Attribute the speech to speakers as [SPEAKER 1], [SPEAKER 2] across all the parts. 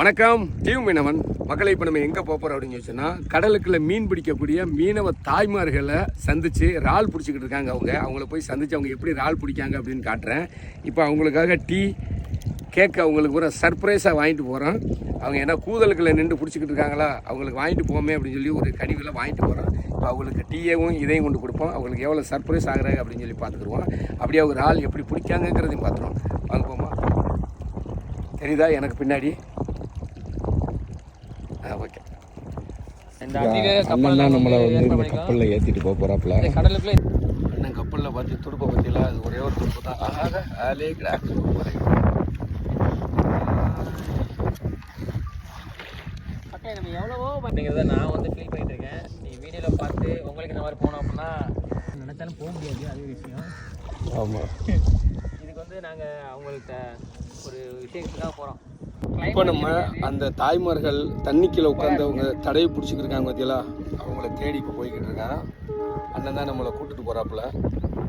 [SPEAKER 1] வணக்கம். தீவு மீனவன். மக்களை இப்போ நம்ம எங்கே போகிறோம் அப்படின்னு சொன்னா கடலுக்குள்ள மீன் பிடிக்கக்கூடிய மீனவ தாய்மார்களை சந்தித்து இறால் பிடிச்சிக்கிட்டு இருக்காங்க அவங்க. அவங்கள போய் சந்தித்து அவங்க எப்படி இறால் பிடிக்காங்க அப்படின்னு காட்டுறேன். இப்போ அவங்களுக்காக டீ கேக் அவங்களுக்கு ஒரு சர்ப்ரைஸாக வாங்கிட்டு போகிறோம் அவங்க என்ன கூதலுக்குள்ள நின்று பிடிச்சிக்கிட்டு இருக்காங்களா அவங்களுக்கு வாங்கிட்டு போமே அப்படின்னு சொல்லி ஒரு கனிவில் வாங்கிட்டு போகிறோம் இப்போ அவங்களுக்கு டீயவும் இதையும் கொண்டு கொடுப்போம். அவங்களுக்கு எவ்வளோ சர்ப்ரைஸ் ஆகுறாங்க அப்படின்னு சொல்லி பார்த்துக்குருவோம் அப்படியே அவங்க இறால் எப்படி பிடிக்காங்கங்கிறதையும் பார்த்துருவோம். வாங்க போமா தெரியுதா? எனக்கு பின்னாடி ஆ ஓகே
[SPEAKER 2] இந்த அதிவேக
[SPEAKER 3] அண்ணன் தான் நம்மளை வந்து இந்த கப்பலில் ஏற்றிட்டு போக போகிறாப்புல
[SPEAKER 2] கடலுக்குள்ள
[SPEAKER 1] அண்ணன் கப்பலில் பார்த்து துடுப்பை பற்றிலாம் அது ஒரே ஒரு துடுப்பு தான். ஆக ஆலே கிடா
[SPEAKER 2] மக்களே நம்ம எவ்வளவோ அப்படிங்கிறத நான் வந்து ஃபீல் பண்ணிட்டு இருக்கேன். நீ வீடியோவில் பார்த்து உங்களுக்கு இந்த மாதிரி போனோம் அப்படின்னா நினைச்சாலும் போக முடியாது அது ஒரு விஷயம்.
[SPEAKER 3] ஆமாம்
[SPEAKER 2] இதுக்கு வந்து நாங்கள் அவங்கள்ட்ட ஒரு விஷயத்துக்கு தான் போகிறோம்
[SPEAKER 1] இப்போ நம்ம அந்த தாய்மார்கள் தண்ணிக்குள்ள உட்காந்தவங்க தடையை பிடிச்சிக்கிருக்காங்க பார்த்தீங்களா அவங்கள தேடி இப்போ போய்கிட்டு இருக்கான் அண்ணன் தான் நம்மளை கூட்டிட்டு போறாப்புல.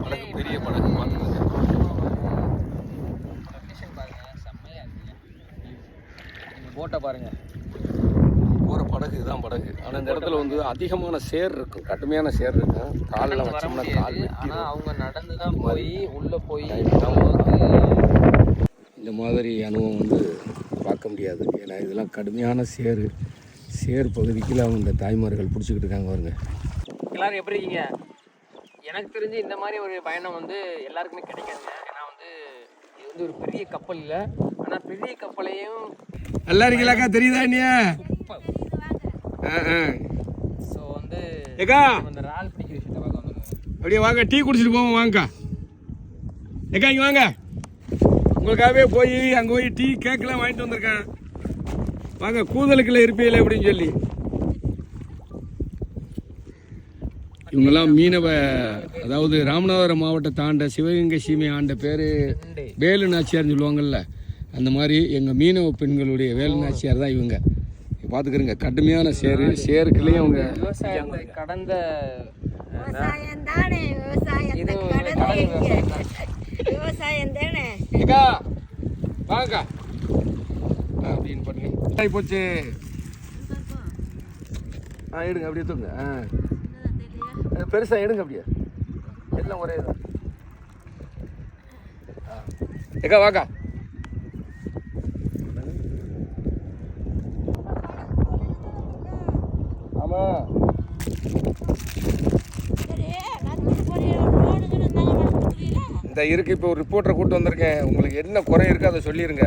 [SPEAKER 1] படகு பெரிய
[SPEAKER 2] இருக்குங்க நீங்கள் போட்டை பாருங்கள்
[SPEAKER 1] போகிற படகு இதுதான் படகு. ஆனால் இந்த இடத்துல வந்து அதிகமான சேர் இருக்கும் கடுமையான சேர் இருக்கும் காலில் வச்சோம்னா கால்
[SPEAKER 2] ஆனால் அவங்க நடந்து தான் போய் உள்ளே போய்
[SPEAKER 1] இந்த மாதிரி அனுபவம் வந்து பார்க்க முடியாது. ஏன்னா இதெல்லாம் கடுமையான சேரு சேர் பகுதிக்குள்ள அவங்க இந்த தாய்மார்கள் பிடிச்சிக்கிட்டு இருக்காங்க பாருங்க.
[SPEAKER 2] எல்லாரும் எப்படி இருக்கீங்க? எனக்கு தெரிஞ்சு இந்த மாதிரி ஒரு பயணம் வந்து எல்லாருக்குமே கிடைக்காதுங்க. ஏன்னா வந்து இது வந்து ஒரு பெரிய கப்பல் இல்லை. ஆனால் பெரிய கப்பலையும்
[SPEAKER 1] நல்லா இருக்கீங்களாக்கா? தெரியுதா நீ
[SPEAKER 2] ஸோ வந்து
[SPEAKER 1] ஏக்கா!
[SPEAKER 2] இந்த ரால் பிடிக்கிற விஷயத்தை பார்க்க
[SPEAKER 1] அப்படியே வாங்க டீ குடிச்சிட்டு போவோம் வாங்கக்கா. ஏக்கா இங்கே வாங்க. உங்களுக்காகவே போய் அங்கே போய் டீ கேக்கெலாம் வாங்கிட்டு வந்திருக்கேன். வாங்க கூதலுக்குள்ள இருப்பீங்களே அப்படின்னு சொல்லி. இவங்கெல்லாம் மீனவ அதாவது ராமநாதபுரம் மாவட்டத்தை ஆண்ட சிவகங்கை சீமை ஆண்ட பேர் வேலு நாச்சியார்னு சொல்லுவாங்கல்ல அந்த மாதிரி எங்கள் மீனவ பெண்களுடைய வேலு நாச்சியார் தான் இவங்க. பார்த்துக்கிறங்க கடுமையான சேரு சேருக்குள்ளேயும் அவங்க
[SPEAKER 2] விவசாயம் கடந்த
[SPEAKER 4] விவசாயம் தானே?
[SPEAKER 1] ஏக்கா வாங்கக்கா. அப்படின்னு பண்ணுங்க போச்சு ஆ எடுங்க அப்படியே தூங்க ஆ. அது பெருசா எடுங்க அப்படியே. எல்லாம் ஒரே தான் ஆ. ஏக்கா வாக்கா. ஆமா. இந்த இருக்கு இப்போ ஒரு ரிப்போர்ட்டரை கூப்பிட்டு வந்திருக்கேன். உங்களுக்கு என்ன குறை இருக்கோ அதை சொல்லிடுங்க